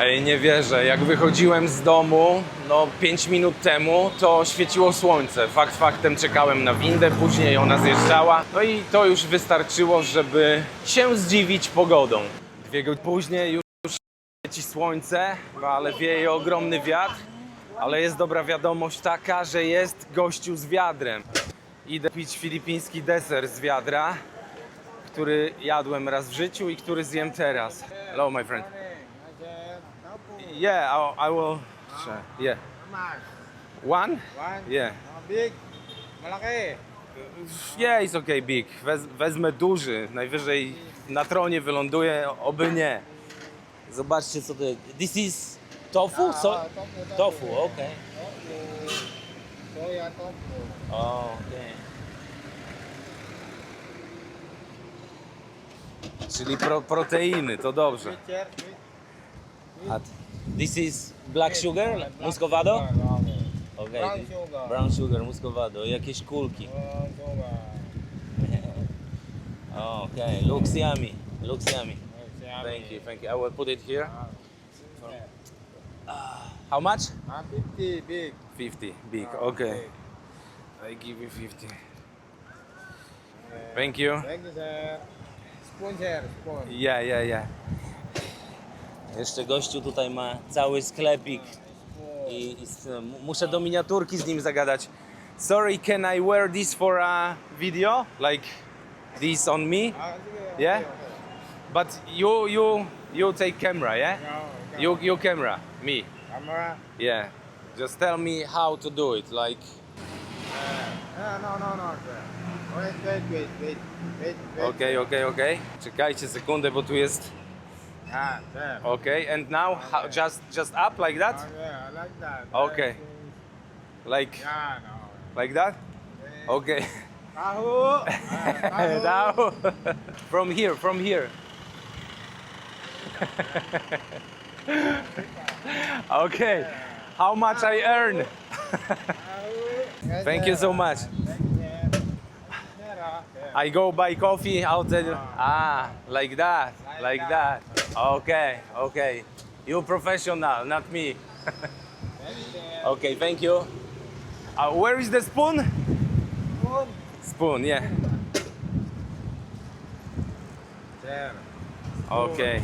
Ej, nie wierzę. Jak wychodziłem z domu, no 5 minut temu, to świeciło słońce. Fakt faktem czekałem na windę, później ona zjeżdżała. No i to już wystarczyło, żeby się zdziwić pogodą. Dwie godziny później już świeci słońce, no ale wieje ogromny wiatr. Ale jest dobra wiadomość taka, że jest gościu z wiadrem. Idę pić filipiński deser z wiadra, który jadłem raz w życiu i który zjem teraz. Hello, my friend. Yeah, I, I will. Sure. Yeah. One? One? Yeah. Oh, big. Malaki. Yeah, it's okay, big. Wez, wezmę duży. Najwyżej na tronie wyląduje, oby nie. Zobaczcie co to jest. This is tofu? So Ah, tofu, tofu, okej. Tofu. Soya tofu. O, okej. Czyli pro, proteiny, to dobrze. A t- This is black sugar? Muscovado? Okay. Brown sugar. Brown sugar, muscovado. Jakieś kulki. Brown sugar. O, Okej, looks yummy. Looks yummy. Thank you, thank you. I will put it here. Ah, How much? ah, 50 big. 50, big. Okay. I give you 50. Thank you. Thank you, sir. Spoon, sir. Spoon. Yeah, yeah, yeah. Jeszcze gościu tutaj ma cały sklepik. I, i m- muszę do miniaturki z nim zagadać. Sorry, can I wear this for a video? Like this on me? Ah, Yeah? But you you you take camera, yeah? No. You you camera, me. Camera. Yeah. Just tell me how to do it. Like Ah, no, no, no, sir. Wait, wait, wait, wait, wait, wait. okay, okay, okay. Czekajcie sekundę, bo tu jest Ah, sir. okay. And now how, just just up like that? Ah, yeah, I like that. Okay. Like Yeah, no. like that? Okay. Tahu. Ah, tahu. from here, from here. okay. How much I earn? Thank you so much. I go buy coffee outside. Ah, like that, like that. Okay, okay. You professional, not me. You. Okay, thank you. Uh, where is the spoon? Spoon. Spoon, yeah. Sir. Okay.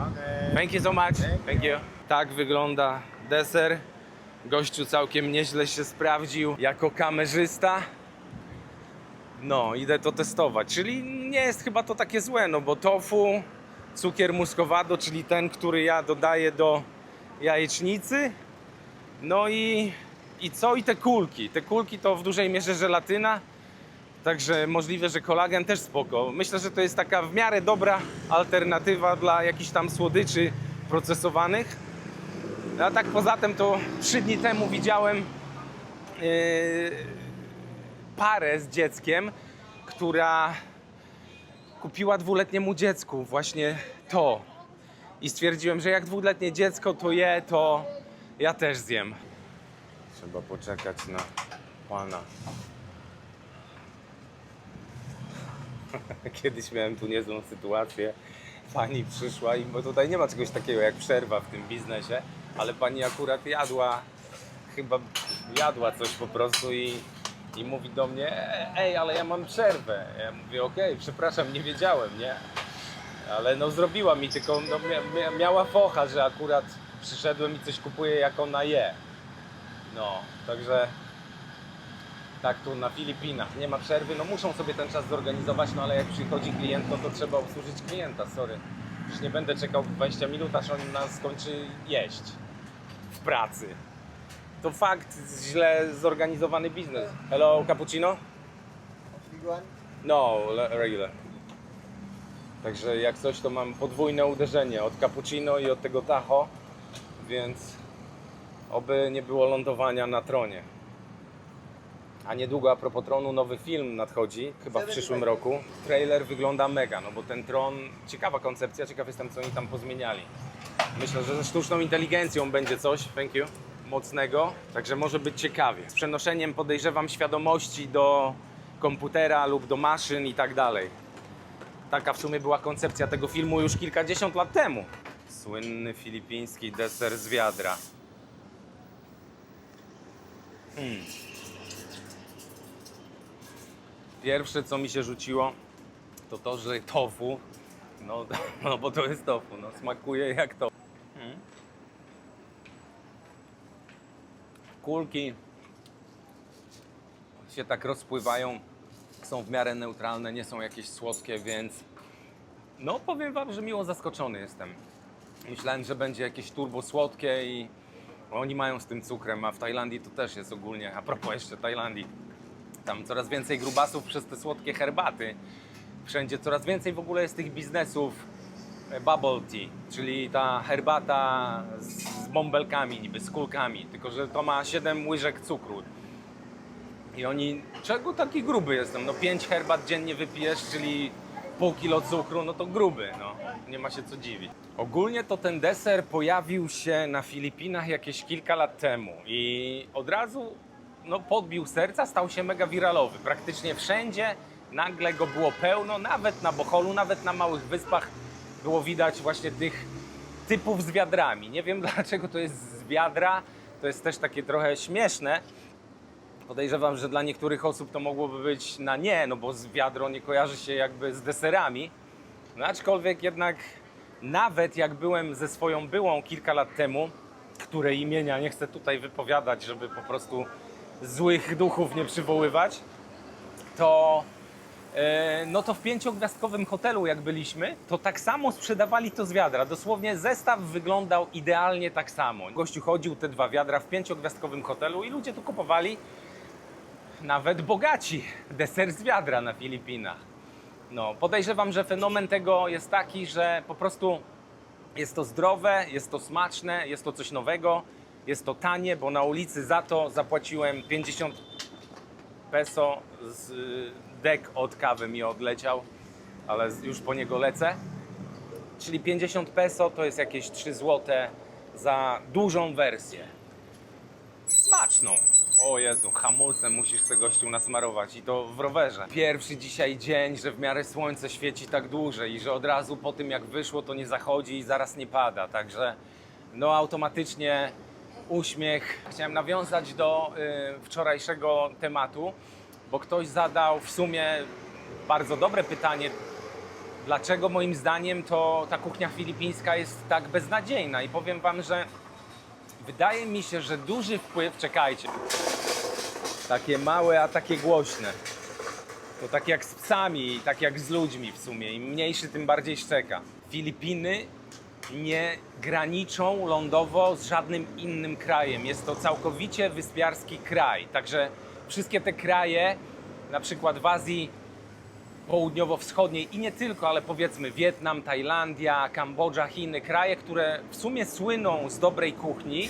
Okay. Thank you so much. Thank Thank you. Tak wygląda deser. Gościu całkiem nieźle się sprawdził jako kamerzysta. No, idę to testować. Czyli nie jest chyba to takie złe, no bo tofu, cukier muscovado, czyli ten, który ja dodaję do jajecznicy. No i, i co? I te kulki. Te kulki to w dużej mierze żelatyna. Także możliwe, że kolagen też spoko. Myślę, że to jest taka w miarę dobra alternatywa dla jakichś tam słodyczy procesowanych. A tak poza tym to trzy dni temu widziałem yy, parę z dzieckiem, która kupiła dwuletniemu dziecku właśnie to. I stwierdziłem, że jak dwuletnie dziecko to je, to ja też zjem. Trzeba poczekać na pana. Kiedyś miałem tu niezłą sytuację. Pani przyszła i bo tutaj nie ma czegoś takiego jak przerwa w tym biznesie, ale pani akurat jadła, chyba jadła coś po prostu i, i mówi do mnie, "E, ej, ale ja mam przerwę. Ja mówię, okej, przepraszam, nie wiedziałem, nie? Ale no zrobiła mi, tylko no, mia, mia, miała focha, że akurat przyszedłem i coś kupuję jak ona je. No, także tak tu na Filipinach nie ma przerwy, no muszą sobie ten czas zorganizować, no ale jak przychodzi klient, no to trzeba obsłużyć klienta, sorry. Przecież nie będę czekał 20 minut, aż on nas skończy jeść w pracy. To fakt, źle zorganizowany biznes. Hello, cappuccino? Big one. No, regular. Także jak coś, to mam podwójne uderzenie od cappuccino i od tego tacho, więc oby nie było lądowania na tronie. A niedługo a propos tronu nowy film nadchodzi, chyba w przyszłym roku. Trailer wygląda mega, no bo ten tron, ciekawa koncepcja, ciekaw jestem co oni tam pozmieniali. Myślę, że ze sztuczną inteligencją będzie coś, thank you, mocnego, także może być ciekawie. Z przenoszeniem podejrzewam świadomości do komputera lub do maszyn i tak dalej. Taka w sumie była koncepcja tego filmu już kilkadziesiąt lat temu. Słynny filipiński deser z wiadra. Hmm. Pierwsze, co mi się rzuciło, to to, że tofu, no, no bo to jest tofu, no, smakuje jak to. Kulki się tak rozpływają, są w miarę neutralne, nie są jakieś słodkie, więc no powiem Wam, że miło zaskoczony jestem. Myślałem, że będzie jakieś turbo słodkie i oni mają z tym cukrem, a w Tajlandii to też jest ogólnie, a propos jeszcze Tajlandii, tam coraz więcej grubasów przez te słodkie herbaty. Wszędzie coraz więcej w ogóle jest tych biznesów e, bubble tea, czyli ta herbata z, bąbelkami, niby z kulkami, tylko że to ma 7 łyżek cukru. I oni, czego taki gruby jestem? No 5 herbat dziennie wypijesz, czyli pół kilo cukru, no to gruby, no. Nie ma się co dziwić. Ogólnie to ten deser pojawił się na Filipinach jakieś kilka lat temu i od razu no, podbił serca, stał się mega wiralowy. Praktycznie wszędzie nagle go było pełno, nawet na Boholu, nawet na małych wyspach było widać właśnie tych typów z wiadrami. Nie wiem dlaczego to jest z wiadra, to jest też takie trochę śmieszne, Podejrzewam, że dla niektórych osób to mogłoby być na nie, no bo z wiadro nie kojarzy się jakby z deserami. No aczkolwiek jednak nawet jak byłem ze swoją byłą kilka lat temu, której imienia nie chcę tutaj wypowiadać, żeby po prostu złych duchów nie przywoływać, to no to w pięciogwiazdkowym hotelu jak byliśmy, to tak samo sprzedawali to z wiadra. Dosłownie zestaw wyglądał idealnie tak samo. Gościu chodził te dwa wiadra w pięciogwiazdkowym hotelu i ludzie tu kupowali nawet bogaci deser z wiadra na Filipinach. No, podejrzewam, że fenomen tego jest taki, że po prostu jest to zdrowe, jest to smaczne, jest to coś nowego, jest to tanie, bo na ulicy za to zapłaciłem 50 peso z dek od kawy mi odleciał, ale już po niego lecę. Czyli 50 peso to jest jakieś 3 złote za dużą wersję. Smaczną. O Jezu, hamulcem musisz sobie gościu nasmarować i to w rowerze. Pierwszy dzisiaj dzień, że w miarę słońce świeci tak dłużej i że od razu po tym jak wyszło to nie zachodzi i zaraz nie pada, także no automatycznie uśmiech. Chciałem nawiązać do y, wczorajszego tematu, bo ktoś zadał w sumie bardzo dobre pytanie, dlaczego moim zdaniem to ta kuchnia filipińska jest tak beznadziejna i powiem Wam, że Wydaje mi się, że duży wpływ, czekajcie, takie małe, a takie głośne. To tak jak z psami, tak jak z ludźmi w sumie. Im mniejszy, tym bardziej szczeka. Filipiny nie graniczą lądowo z żadnym innym krajem. Jest to całkowicie wyspiarski kraj. Także wszystkie te kraje, na przykład w Azji południowo-wschodniej i nie tylko, ale powiedzmy Wietnam, Tajlandia, Kambodża, Chiny, kraje, które w sumie słyną z dobrej kuchni,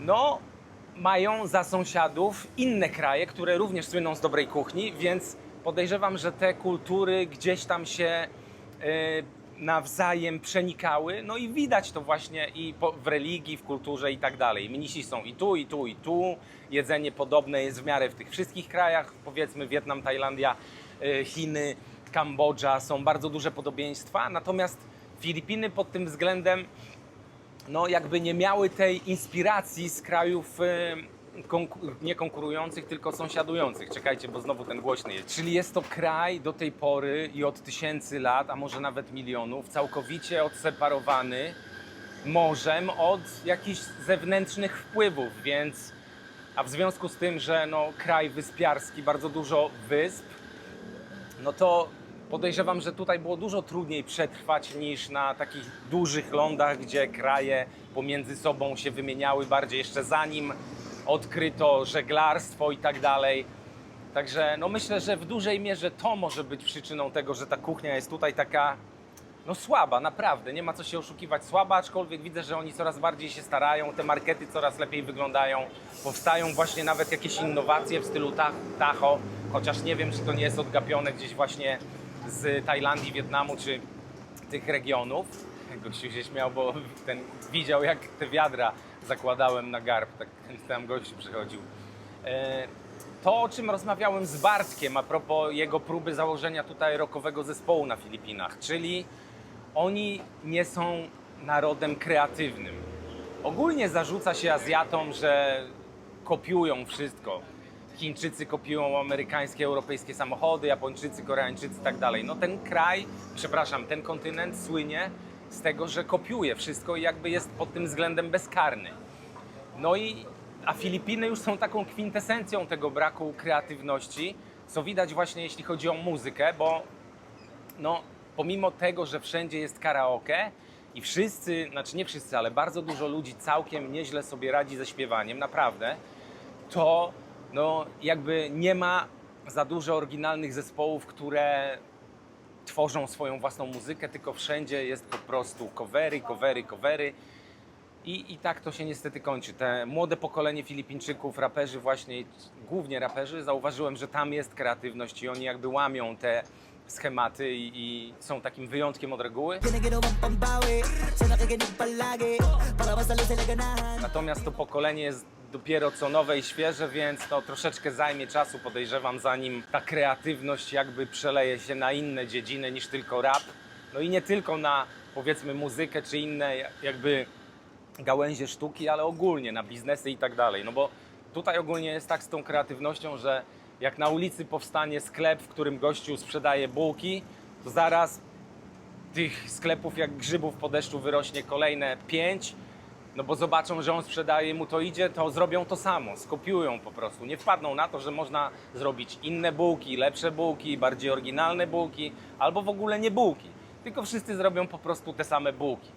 no mają za sąsiadów inne kraje, które również słyną z dobrej kuchni, więc podejrzewam, że te kultury gdzieś tam się e, nawzajem przenikały, no i widać to właśnie i po, w religii, w kulturze i tak dalej. Mnisi są i tu, i tu, i tu. Jedzenie podobne jest w miarę w tych wszystkich krajach, powiedzmy Wietnam, Tajlandia, e, Chiny, Kambodża, są bardzo duże podobieństwa, natomiast Filipiny pod tym względem no jakby nie miały tej inspiracji z krajów e, konku- nie konkurujących, tylko sąsiadujących. Czekajcie, bo znowu ten głośny jest. Czyli jest to kraj do tej pory i od tysięcy lat, a może nawet milionów, całkowicie odseparowany morzem od jakichś zewnętrznych wpływów, więc a w związku z tym, że no, kraj wyspiarski, bardzo dużo wysp, no to podejrzewam, że tutaj było dużo trudniej przetrwać niż na takich dużych lądach, gdzie kraje pomiędzy sobą się wymieniały bardziej jeszcze zanim odkryto żeglarstwo i tak dalej. Także no myślę, że w dużej mierze to może być przyczyną tego, że ta kuchnia jest tutaj taka no słaba, naprawdę, nie ma co się oszukiwać. Słaba, aczkolwiek widzę, że oni coraz bardziej się starają, te markety coraz lepiej wyglądają. Powstają właśnie nawet jakieś innowacje w stylu ta- Tacho, chociaż nie wiem, czy to nie jest odgapione gdzieś właśnie z Tajlandii, Wietnamu, czy tych regionów. Gościu się śmiał, bo ten widział, jak te wiadra zakładałem na garb, tak tam gościu przychodził. E, to, o czym rozmawiałem z Bartkiem a propos jego próby założenia tutaj rokowego zespołu na Filipinach, czyli oni nie są narodem kreatywnym. Ogólnie zarzuca się Azjatom, że kopiują wszystko. Chińczycy kopiują amerykańskie, europejskie samochody, Japończycy, Koreańczycy i tak dalej. No ten kraj, przepraszam, ten kontynent słynie z tego, że kopiuje wszystko i jakby jest pod tym względem bezkarny. No i a Filipiny już są taką kwintesencją tego braku kreatywności, co widać właśnie jeśli chodzi o muzykę, bo no, pomimo tego, że wszędzie jest karaoke i wszyscy, znaczy nie wszyscy, ale bardzo dużo ludzi całkiem nieźle sobie radzi ze śpiewaniem, naprawdę, to no, jakby nie ma za dużo oryginalnych zespołów, które tworzą swoją własną muzykę, tylko wszędzie jest po prostu covery, covery, covery. I, I tak to się niestety kończy. Te młode pokolenie Filipińczyków, raperzy właśnie, głównie raperzy, zauważyłem, że tam jest kreatywność i oni jakby łamią te schematy i, i są takim wyjątkiem od reguły. Natomiast to pokolenie jest dopiero co nowe i świeże, więc to troszeczkę zajmie czasu, podejrzewam, zanim ta kreatywność jakby przeleje się na inne dziedziny niż tylko rap. No i nie tylko na powiedzmy muzykę czy inne jakby gałęzie sztuki, ale ogólnie na biznesy i tak dalej. No bo tutaj ogólnie jest tak z tą kreatywnością, że jak na ulicy powstanie sklep, w którym gościu sprzedaje bułki, to zaraz tych sklepów jak grzybów po deszczu wyrośnie kolejne pięć, no bo zobaczą, że on sprzedaje, mu to idzie, to zrobią to samo, skopiują po prostu. Nie wpadną na to, że można zrobić inne bułki, lepsze bułki, bardziej oryginalne bułki, albo w ogóle nie bułki. Tylko wszyscy zrobią po prostu te same bułki.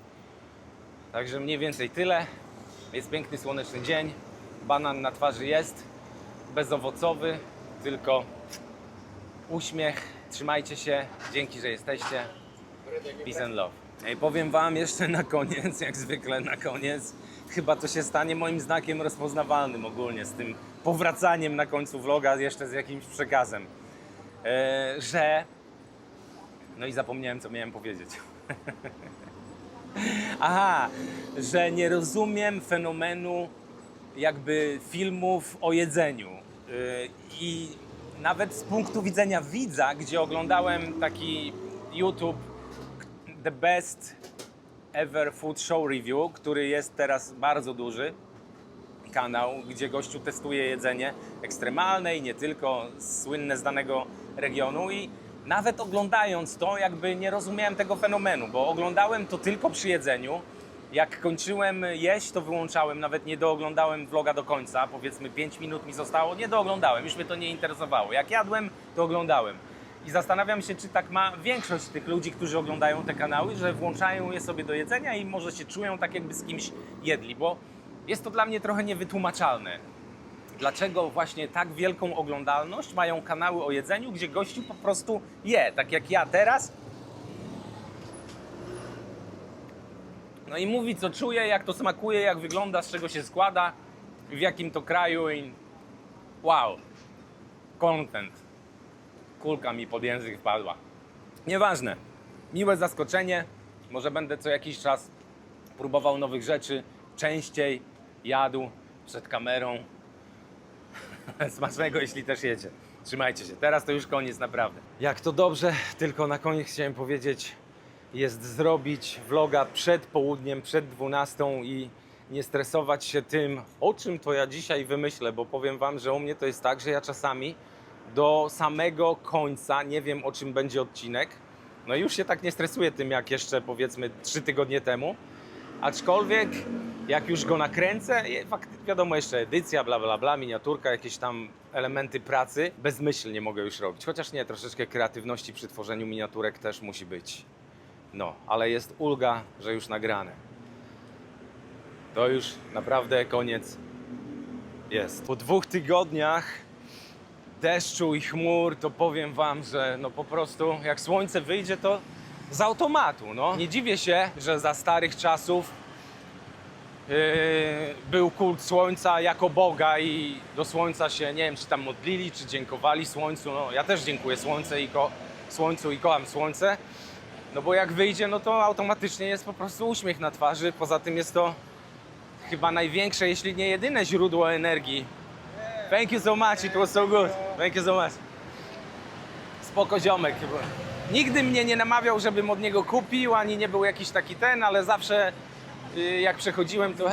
Także mniej więcej tyle. Jest piękny słoneczny dzień. Banan na twarzy jest. Bezowocowy, tylko uśmiech. Trzymajcie się. Dzięki, że jesteście. Peace and love. Ej, powiem Wam jeszcze na koniec, jak zwykle na koniec, chyba to się stanie moim znakiem rozpoznawalnym ogólnie, z tym powracaniem na końcu vloga jeszcze z jakimś przekazem, e, że... No i zapomniałem, co miałem powiedzieć. Aha, że nie rozumiem fenomenu jakby filmów o jedzeniu. Yy, I nawet z punktu widzenia widza, gdzie oglądałem taki YouTube The Best Ever Food Show Review, który jest teraz bardzo duży kanał, gdzie gościu testuje jedzenie ekstremalne i nie tylko, słynne z danego regionu i nawet oglądając to, jakby nie rozumiałem tego fenomenu, bo oglądałem to tylko przy jedzeniu. Jak kończyłem jeść, to wyłączałem, nawet nie dooglądałem vloga do końca, powiedzmy 5 minut mi zostało, nie dooglądałem, już mnie to nie interesowało. Jak jadłem, to oglądałem. I zastanawiam się, czy tak ma większość tych ludzi, którzy oglądają te kanały, że włączają je sobie do jedzenia i może się czują tak, jakby z kimś jedli, bo jest to dla mnie trochę niewytłumaczalne. Dlaczego właśnie tak wielką oglądalność mają kanały o jedzeniu, gdzie gościu po prostu je, tak jak ja teraz. No i mówi, co czuje, jak to smakuje, jak wygląda, z czego się składa, w jakim to kraju i wow, content. Kulka mi pod język wpadła. Nieważne. Miłe zaskoczenie. Może będę co jakiś czas próbował nowych rzeczy, częściej jadł przed kamerą. Smacznego, jeśli też jecie. Trzymajcie się. Teraz to już koniec, naprawdę. Jak to dobrze, tylko na koniec chciałem powiedzieć, jest zrobić vloga przed południem, przed 12 i nie stresować się tym, o czym to ja dzisiaj wymyślę, bo powiem Wam, że u mnie to jest tak, że ja czasami do samego końca nie wiem, o czym będzie odcinek. No już się tak nie stresuję tym, jak jeszcze powiedzmy 3 tygodnie temu. Aczkolwiek jak już go nakręcę, wiadomo jeszcze edycja, bla bla bla, miniaturka, jakieś tam elementy pracy, bezmyślnie mogę już robić. Chociaż nie, troszeczkę kreatywności przy tworzeniu miniaturek też musi być. No, ale jest ulga, że już nagrane. To już naprawdę koniec jest. Po dwóch tygodniach deszczu i chmur, to powiem wam, że no po prostu jak słońce wyjdzie, to z automatu, no. Nie dziwię się, że za starych czasów yy, był kult słońca jako Boga i do słońca się, nie wiem, czy tam modlili, czy dziękowali słońcu. No, ja też dziękuję słońce i ko- słońcu i kocham słońce. No bo jak wyjdzie, no to automatycznie jest po prostu uśmiech na twarzy. Poza tym jest to chyba największe, jeśli nie jedyne źródło energii. Thank you so much, it was so good. Thank you so much. Spoko ziomek nigdy mnie nie namawiał, żebym od niego kupił, ani nie był jakiś taki ten, ale zawsze y, jak przechodziłem to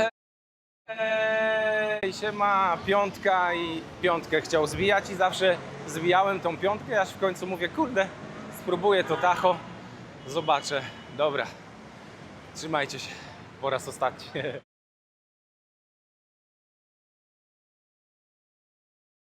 hej, się ma piątka i piątkę chciał zbijać i zawsze zbijałem tą piątkę, aż w końcu mówię, kurde, spróbuję to tacho, zobaczę. Dobra, trzymajcie się, po raz ostatni.